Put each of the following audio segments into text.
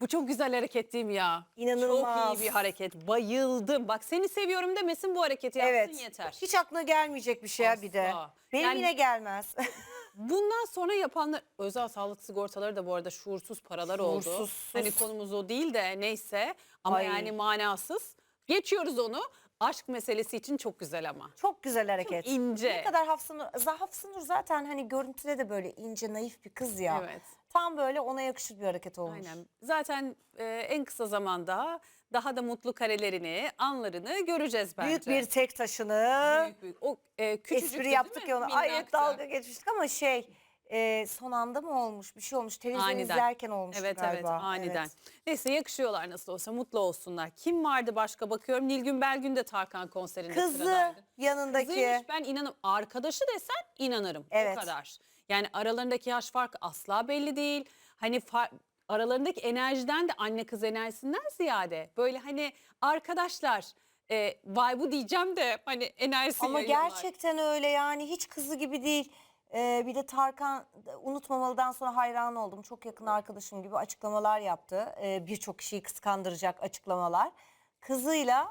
Bu çok güzel hareket değil mi ya? İnanılmaz. Çok iyi bir hareket. Bayıldım. Bak seni seviyorum demesin bu hareketi yapsın Evet. yeter. Hiç aklına gelmeyecek bir şey ya bir de. Asla. Benim Yani- yine gelmez. Bundan sonra yapanlar özel sağlık sigortaları da bu arada şuursuz paralar oldu. Şuursuz. Hani konumuz o değil de neyse ama Ay. yani manasız. Geçiyoruz onu. Aşk meselesi için çok güzel ama. Çok güzel hareket. ince. Ne kadar Hafsanur, Hafsanur zaten hani görüntüde de böyle ince naif bir kız ya. Evet. Tam böyle ona yakışır bir hareket olmuş. Aynen. Zaten e, en kısa zamanda daha da mutlu karelerini, anlarını göreceğiz bence. Büyük bir tek taşını Büyük büyük. O e, küçücüktü espri yaptık ya ona. Ay dalga geçmiştik ama şey e, son anda mı olmuş bir şey olmuş. Televizyon Aniden. izlerken olmuş Evet galiba. evet aniden. Evet. Neyse yakışıyorlar nasıl olsa mutlu olsunlar. Kim vardı başka bakıyorum Nilgün Belgün de Tarkan konserinde Kızı sıradaydı. yanındaki. Kızıymış ben inanım arkadaşı desen inanırım Evet. o kadar. Yani aralarındaki yaş farkı asla belli değil. Hani fa- aralarındaki enerjiden de anne kız enerjisinden ziyade böyle hani arkadaşlar e, vay bu diyeceğim de hani enerjisi Ama yayıyorlar. gerçekten öyle yani hiç kızı gibi değil. Ee, bir de Tarkan unutmamalıdan sonra hayran oldum. Çok yakın arkadaşım gibi açıklamalar yaptı. Ee, Birçok kişiyi kıskandıracak açıklamalar. Kızıyla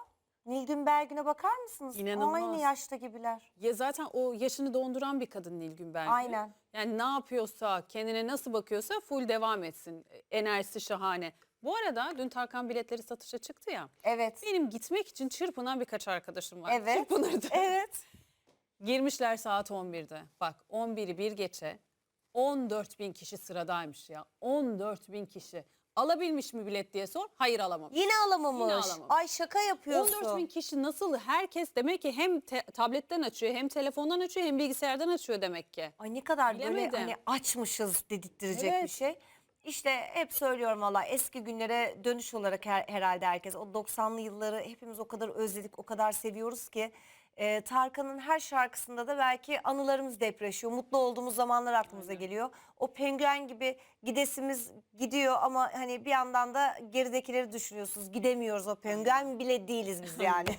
Nilgün Belgün'e bakar mısınız? İnanılmaz. Aynı yaşta gibiler. Ya zaten o yaşını donduran bir kadın Nilgün Belgün. Aynen. Yani ne yapıyorsa, kendine nasıl bakıyorsa full devam etsin. Enerjisi şahane. Bu arada dün Tarkan biletleri satışa çıktı ya. Evet. Benim gitmek için çırpınan birkaç arkadaşım var. Evet. Çırpınırdı. Evet. Girmişler saat 11'de. Bak 11'i bir geçe 14 bin kişi sıradaymış ya. 14 bin kişi. Alabilmiş mi bilet diye sor. Hayır alamamış. Yine alamamış. Yine alamamış. Ay şaka yapıyorsun. 14 bin kişi nasıl herkes demek ki hem te- tabletten açıyor hem telefondan açıyor hem bilgisayardan açıyor demek ki. Ay ne kadar böyle Bilemedim. hani açmışız dedirttirecek Evet. bir şey. İşte hep söylüyorum valla eski günlere dönüş olarak her- herhalde herkes o 90'lı yılları hepimiz o kadar özledik, o kadar seviyoruz ki e, Tarkan'ın her şarkısında da belki anılarımız depreşiyor. Mutlu olduğumuz zamanlar aklımıza geliyor. O penguen gibi gidesimiz gidiyor ama hani bir yandan da geridekileri düşünüyorsunuz. Gidemiyoruz o penguen bile değiliz biz yani.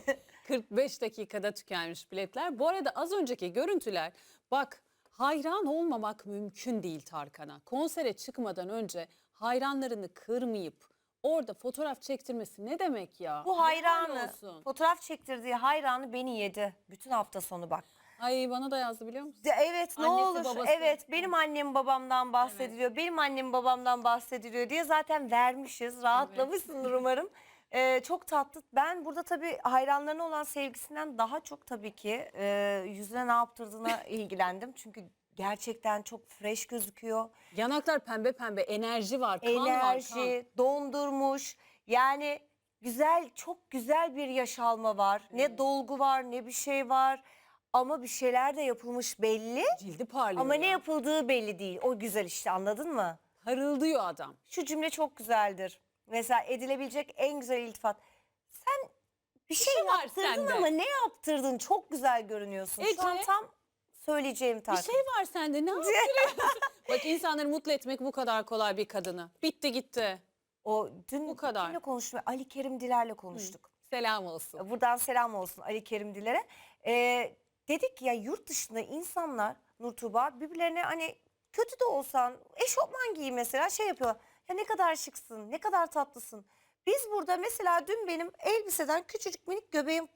45 dakikada tükenmiş biletler. Bu arada az önceki görüntüler bak hayran olmamak mümkün değil Tarkan'a. Konsere çıkmadan önce hayranlarını kırmayıp orada fotoğraf çektirmesi ne demek ya? Bu hayranı, olsun. fotoğraf çektirdiği hayranı beni yedi. Bütün hafta sonu bak. Ay bana da yazdı biliyor musun? De, evet ne Annesi, olur. babası. Evet benim annem babamdan bahsediliyor. Benim annem babamdan bahsediliyor diye zaten vermişiz. Rahatlamışsındır umarım. Ee, çok tatlı. Ben burada tabii hayranlarına olan sevgisinden daha çok tabii ki e, yüzüne ne yaptırdığına ilgilendim. Çünkü gerçekten çok fresh gözüküyor. Yanaklar pembe pembe enerji var kan var kan. Enerji, dondurmuş. Yani güzel, çok güzel bir yaş alma var. Ne dolgu var, ne bir şey var. Ama bir şeyler de yapılmış belli. Cildi parlıyor Ama ya. ne yapıldığı belli değil. O güzel işte anladın mı? Parıldıyor adam. Şu cümle çok güzeldir. Mesela edilebilecek en güzel iltifat. Sen bir şey, şey var yaptırdın sende. ama ne yaptırdın? Çok güzel görünüyorsun. Ece, Şu an tam söyleyeceğim Bir tarz. şey var sende ne yaptırıyorsun? Bak insanları mutlu etmek bu kadar kolay bir kadını. Bitti gitti. O dün Bu kadar. kimle konuştum? Ali Kerim Diler'le konuştuk. Selam olsun. Buradan selam olsun Ali Kerim Diler'e. Ee, dedik ya yurt dışında insanlar Nur Tuğba birbirlerine hani kötü de olsan eşofman giy mesela şey yapıyor. Ya ne kadar şıksın, ne kadar tatlısın. Biz burada mesela dün benim elbiseden küçücük minik göbeğim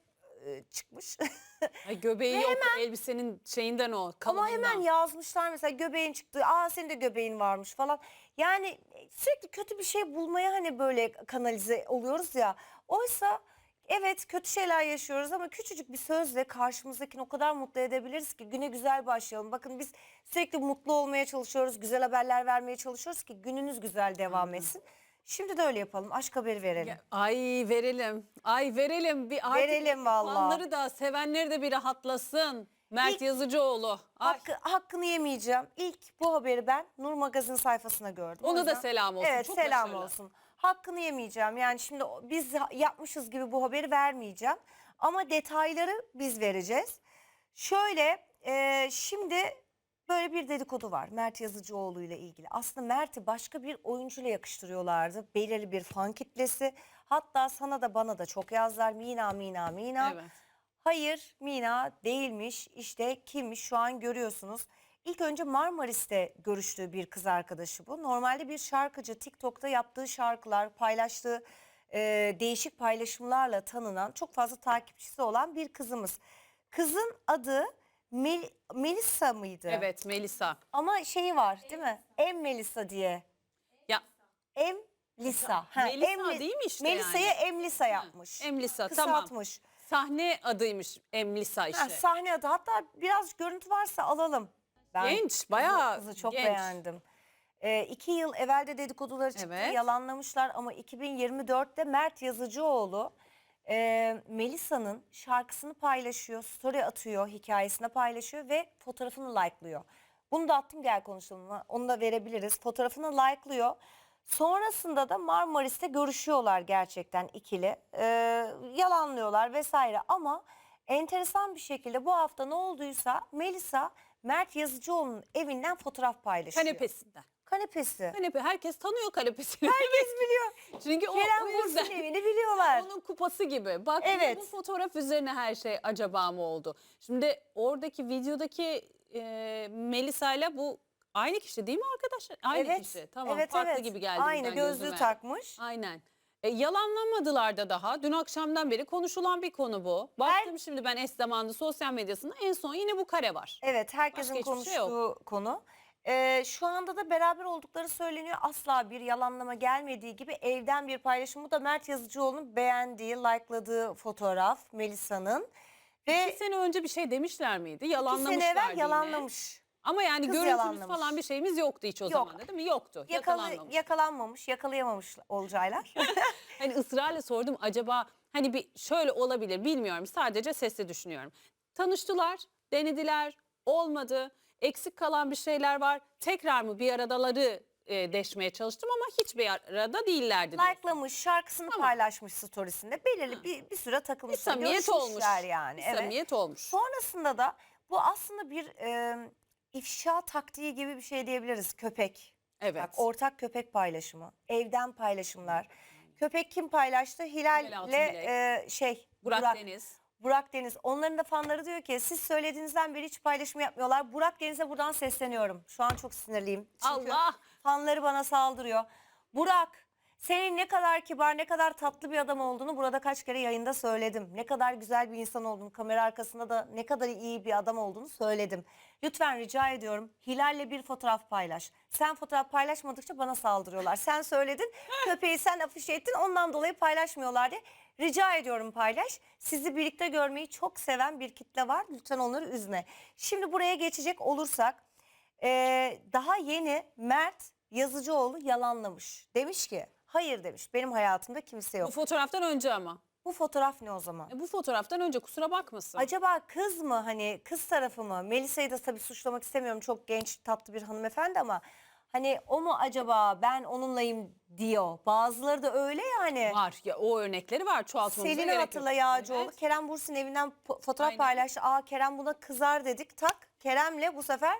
e, çıkmış. Ay göbeği yok elbisenin şeyinden o Ama kalınlığından. hemen yazmışlar mesela göbeğin çıktı. Aa senin de göbeğin varmış falan. Yani sürekli kötü bir şey bulmaya hani böyle kanalize oluyoruz ya. Oysa evet kötü şeyler yaşıyoruz ama küçücük bir sözle karşımızdakini o kadar mutlu edebiliriz ki güne güzel başlayalım. Bakın biz sürekli mutlu olmaya çalışıyoruz. Güzel haberler vermeye çalışıyoruz ki gününüz güzel devam etsin. Şimdi de öyle yapalım. Aşk haberi verelim. Ya, Ay verelim. Ay verelim. Bir artık Verelim vallahi. fanları da sevenleri de bir rahatlasın. Mert İlk- Yazıcıoğlu. Ay, Hakkı, hakkını yemeyeceğim. İlk bu haberi ben Nur Magazin sayfasına gördüm. O Ona da yüzden- selam olsun. Evet Çok selam başarılı. olsun. Hakkını yemeyeceğim. Yani şimdi o- biz yapmışız gibi bu haberi vermeyeceğim. Ama detayları biz vereceğiz. Şöyle e, şimdi böyle bir dedikodu var Mert Yazıcıoğlu ile ilgili. Aslında Mert'i başka bir oyuncuyla yakıştırıyorlardı. Belirli bir fan kitlesi. Hatta sana da bana da çok yazlar. Mina Mina Mina. Evet. Hayır Mina değilmiş. İşte kimmiş şu an görüyorsunuz. İlk önce Marmaris'te görüştüğü bir kız arkadaşı bu. Normalde bir şarkıcı TikTok'ta yaptığı şarkılar, paylaştığı e, değişik paylaşımlarla tanınan, çok fazla takipçisi olan bir kızımız. Kızın adı Mel- Melisa mıydı? Evet Melisa. Ama şeyi var değil mi? Em Melisa diye. Ya Em Lisa. Ha, Melisa Em- değil mi işte Melisa'ya yani? Em Lisa yapmış. Emlisa tamam. Kısaltmış. Sahne adıymış Emlisa işte. Ha, sahne adı. Hatta biraz görüntü varsa alalım. Ben Genç, bayağı kızı, kızı çok genç. beğendim. Ee, iki yıl evvel de dedikoduları çıktı, Evet. yalanlamışlar ama 2024'te Mert Yazıcıoğlu e, Melisa'nın şarkısını paylaşıyor, story atıyor, hikayesine paylaşıyor ve fotoğrafını like'lıyor. Bunu da attım gel konuşalım. Onu da verebiliriz. Fotoğrafını like'lıyor. Sonrasında da Marmaris'te görüşüyorlar gerçekten ikili. Ee, yalanlıyorlar vesaire ama enteresan bir şekilde bu hafta ne olduysa Melisa Mert Yazıcıoğlu'nun evinden fotoğraf paylaşıyor. Kanepesinden. Kanepesi. Kanepe herkes tanıyor kanepesini. Herkes biliyor. Çünkü o, Kerem o yüzden Bürsin evini biliyorlar. onun kupası gibi. Bak Evet. bu fotoğraf üzerine her şey acaba mı oldu? Şimdi oradaki videodaki e, Melisa ile bu aynı kişi değil mi arkadaşlar? Aynı evet. kişi. Tamam evet, farklı evet. gibi geldi. Aynı gözlüğü gözüme. takmış. Aynen. E, yalanlamadılar da daha. Dün akşamdan beri konuşulan bir konu bu. Baktım şimdi ben eş zamanlı sosyal medyasında en son yine bu kare var. Evet herkesin Başka şey yok. konuştuğu konu. Ee, şu anda da beraber oldukları söyleniyor. Asla bir yalanlama gelmediği gibi evden bir paylaşım. Bu da Mert Yazıcıoğlu'nun beğendiği, likeladığı fotoğraf Melisa'nın. Ve İki sene önce bir şey demişler miydi? iki Yalanlamışlar sene evvel yine. yalanlamış. Ama yani Kız görüntümüz yalanlamış. falan bir şeyimiz yoktu hiç o Yok. zaman değil mi? Yoktu. Yakalı, Yakalanmamış. yakalanmamış, yakalayamamış olacaklar. Hani ısrarla sordum acaba hani bir şöyle olabilir bilmiyorum. Sadece sesli düşünüyorum. Tanıştılar, denediler, olmadı. Eksik kalan bir şeyler var. Tekrar mı bir aradaları e, deşmeye çalıştım ama hiçbir arada değillerdi. Likelamış, şarkısını Tamam. paylaşmış storiesinde. Belirli bir, bir süre bir takılmışlar. samimiyet olmuş. yani. Bir evet. samimiyet olmuş. Sonrasında da bu aslında bir e, ifşa taktiği gibi bir şey diyebiliriz. Köpek. Evet. Bak, ortak köpek paylaşımı. Evden paylaşımlar. Köpek kim paylaştı? Hilal Hilal e, şey Burak, Burak, Deniz. Burak Deniz. Onların da fanları diyor ki siz söylediğinizden beri hiç paylaşım yapmıyorlar. Burak Deniz'e buradan sesleniyorum. Şu an çok sinirliyim. Çünkü Allah. fanları bana saldırıyor. Burak senin ne kadar kibar, ne kadar tatlı bir adam olduğunu burada kaç kere yayında söyledim. Ne kadar güzel bir insan olduğunu, kamera arkasında da ne kadar iyi bir adam olduğunu söyledim. Lütfen rica ediyorum Hilal'le bir fotoğraf paylaş. Sen fotoğraf paylaşmadıkça bana saldırıyorlar. Sen söyledin, köpeği sen afiş ettin ondan dolayı paylaşmıyorlar diye. Rica ediyorum paylaş. Sizi birlikte görmeyi çok seven bir kitle var. Lütfen onları üzme. Şimdi buraya geçecek olursak ee, daha yeni Mert Yazıcıoğlu yalanlamış. Demiş ki hayır demiş benim hayatımda kimse Bu yok. fotoğraftan önce ama. Bu fotoğraf ne o zaman? E, bu fotoğraftan önce kusura bakmasın. Acaba kız mı hani kız tarafı mı? Melisa'yı da tabii suçlamak istemiyorum. Çok genç tatlı bir hanımefendi ama hani o mu acaba ben onunlayım diyor. Bazıları da öyle yani. Var ya o örnekleri var çoğaltmamıza Selin'i gerek hatırla yok. Yağcıoğlu. Evet. Kerem Bursin evinden po- fotoğraf Aynen. paylaştı. Aa Kerem buna kızar dedik. Tak Kerem'le bu sefer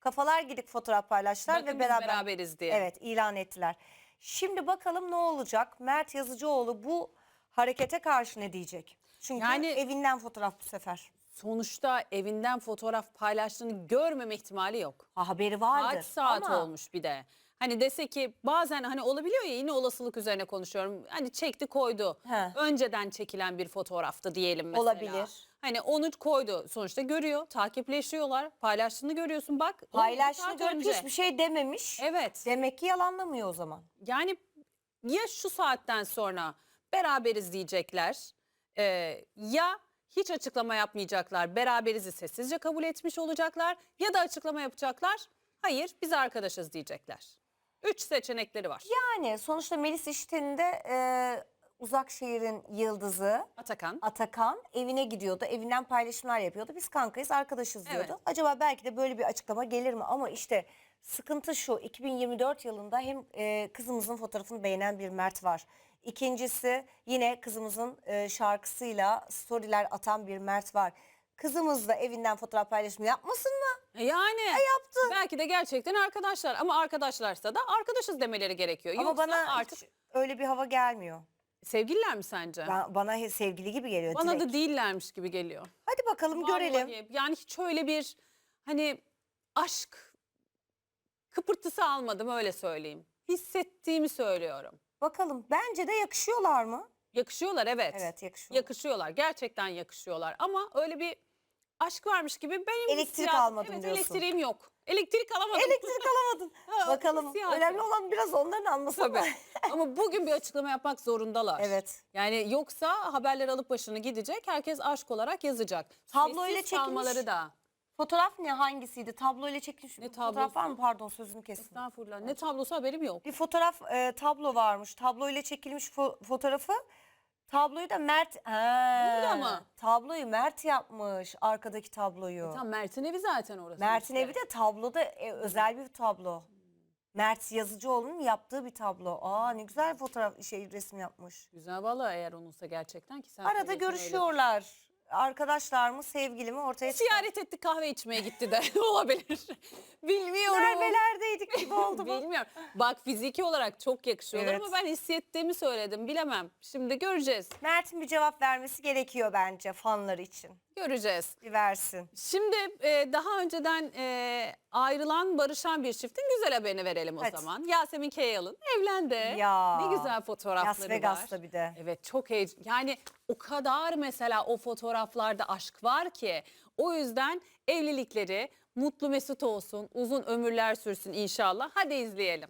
kafalar gidik fotoğraf paylaştılar Bakın ve biz beraber beraberiz diye. Evet ilan ettiler. Şimdi bakalım ne olacak? Mert Yazıcıoğlu bu harekete karşı ne diyecek? Çünkü Yani- evinden fotoğraf bu sefer. Sonuçta evinden fotoğraf paylaştığını görmeme ihtimali yok. Ha, haberi vardır. Kaç saat ama olmuş bir de. Hani dese ki bazen hani olabiliyor ya yine olasılık üzerine konuşuyorum. Hani çekti koydu. He. Önceden çekilen bir fotoğraftı diyelim mesela. Olabilir. Hani onu koydu. Sonuçta görüyor, takipleşiyorlar. Paylaştığını görüyorsun bak. Paylaştığını görüp önce. hiçbir şey dememiş. Evet. Demek ki yalanlamıyor o zaman. Yani ya şu saatten sonra beraberiz diyecekler e, ya hiç açıklama yapmayacaklar beraberizi sessizce kabul etmiş olacaklar ya da açıklama yapacaklar hayır biz arkadaşız diyecekler. Üç seçenekleri var. Yani sonuçta Melis İşten'in de e, uzak şehrin yıldızı Atakan. Atakan evine gidiyordu. Evinden paylaşımlar yapıyordu. Biz kankayız, arkadaşız diyordu. Evet. Acaba belki de böyle bir açıklama gelir mi? Ama işte sıkıntı şu. 2024 yılında hem e, kızımızın fotoğrafını beğenen bir Mert var. İkincisi yine kızımızın e, şarkısıyla storyler atan bir Mert var. Kızımız da evinden fotoğraf paylaşımı yapmasın mı? E Yani yaptı. belki de gerçekten arkadaşlar ama arkadaşlarsa da arkadaşız demeleri gerekiyor. Ama Yoksa bana artık hiç öyle bir hava gelmiyor. sevgililer mi sence? Ben, bana he- sevgili gibi geliyor Bana direkt. da değillermiş gibi geliyor. Hadi bakalım görelim. Vallahi. Yani hiç öyle bir hani aşk kıpırtısı almadım öyle söyleyeyim. Hissettiğimi söylüyorum. Bakalım bence de yakışıyorlar mı? Yakışıyorlar evet. Evet yakışıyor. Yakışıyorlar. Gerçekten yakışıyorlar. Ama öyle bir aşk varmış gibi benim Elektrik hissiyatım- almadım evet, diyorsun. elektriğim yok. Elektrik alamadım. Elektrik alamadın. Ha, Bakalım hissiyatım. önemli olan biraz onların ama. Tabii. Ama bugün bir açıklama yapmak zorundalar. Evet. Yani yoksa haberler alıp başını gidecek. Herkes aşk olarak yazacak. Tabloyla Sessiz çekilmiş. kalmaları da. Fotoğraf ne hangisiydi? Tablo ile çekilmiş Ne bir fotoğraf tablosu? var mı? Pardon sözünü kestim. Estağfurullah. Ne tablosu haberim yok. Bir fotoğraf e, tablo varmış. Tablo ile çekilmiş fo- fotoğrafı. Tabloyu da Mert ha, Burada mı? Tabloyu Mert yapmış arkadaki tabloyu. Tam Mert'in evi zaten orası. Mert'in işte. evi de tabloda e, özel bir tablo. Mert Yazıcıoğlu'nun yaptığı bir tablo. Aa ne güzel fotoğraf şey resim yapmış. Güzel valla eğer onunsa gerçekten ki sen Arada söylüyorsun öyle. görüşüyorlar. Arkadaşlar mı sevgili mi ortaya çıkıyor. Ziyaret etti kahve içmeye gitti de olabilir. Bilmiyorum. Gibi oldu bu. Bilmiyorum. Bak fiziki olarak çok yakışıyorlar Evet. ama ben hissettiğimi söyledim. Bilemem. Şimdi göreceğiz. Mert'in bir cevap vermesi gerekiyor bence fanları için. Göreceğiz. Bir versin. Şimdi e, daha önceden e, ayrılan, barışan bir çiftin güzel haberini verelim o Hadi. zaman. Yasemin Keyal'ın evlendi. Ya, Ne güzel fotoğrafları Las Vegas'ta var. bir de. Evet çok heyecan. Yani o kadar mesela o fotoğraflarda aşk var ki. O yüzden evlilikleri mutlu mesut olsun, uzun ömürler sürsün inşallah. Hadi izleyelim.